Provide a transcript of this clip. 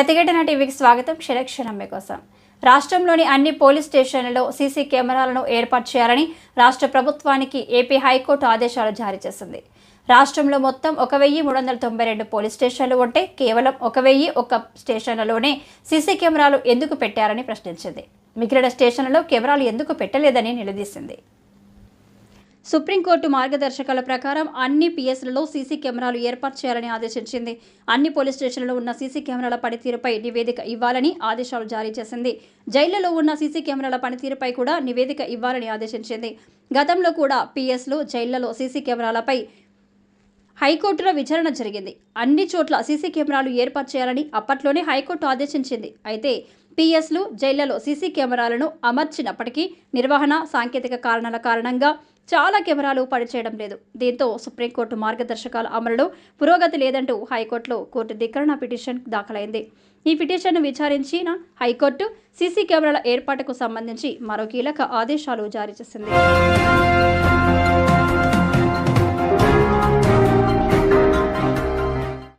ప్రతిఘటన టీవీకి స్వాగతం. క్షణక్షణం కోసం. రాష్ట్రంలోని అన్ని పోలీస్ స్టేషన్లలో సీసీ కెమెరాలను ఏర్పాటు చేయాలని రాష్ట్ర ప్రభుత్వానికి ఏపీ హైకోర్టు ఆదేశాలు జారీ చేసింది. రాష్ట్రంలో మొత్తం ఒక వెయ్యి మూడు వందల తొంభై రెండు పోలీస్ స్టేషన్లు ఉంటే కేవలం ఒక వెయ్యి ఒక స్టేషన్లలోనే సీసీ కెమెరాలు ఎందుకు పెట్టారని ప్రశ్నించింది. మిగిలిన స్టేషన్లలో కెమెరాలు ఎందుకు పెట్టలేదని నిలదీసింది. సుప్రీంకోర్టు మార్గదర్శకాల ప్రకారం అన్ని పిఎస్లలో సీసీ కెమెరాలు ఏర్పాటు చేయాలని ఆదేశించింది. అన్ని పోలీస్ స్టేషన్లలో ఉన్న సీసీ కెమెరాల పనితీరుపై నివేదిక ఇవ్వాలని ఆదేశాలు జారీ చేసింది. జైళ్ళలో ఉన్న సీసీ కెమెరాల పనితీరుపై కూడా నివేదిక ఇవ్వాలని ఆదేశించింది. గతంలో కూడా పిఎస్లు జైళ్ళలో సీసీ కెమెరాలపై హైకోర్టులో విచారణ జరిగింది. అన్ని చోట్ల సీసీ కెమెరాలు ఏర్పాటు చేయాలని అప్పట్లోనే హైకోర్టు ఆదేశించింది. అయితే పిఎస్లు జైళ్ళలో సీసీ కెమెరాలను అమర్చినప్పటికీ నిర్వహణ సాంకేతిక కారణాల కారణంగా చాలా కెమెరాలు పనిచేయడం లేదు. దీంతో సుప్రీంకోర్టు మార్గదర్శకాల అమలులో పురోగతి లేదంటూ హైకోర్టులో కోర్టు ధిక్కరణ పిటిషన్ దాఖలైంది. ఈ పిటిషన్ను విచారించిన హైకోర్టు సీసీ కెమెరాల ఏర్పాటుకు సంబంధించి మరో కీలక ఆదేశాలు జారీ చేసింది.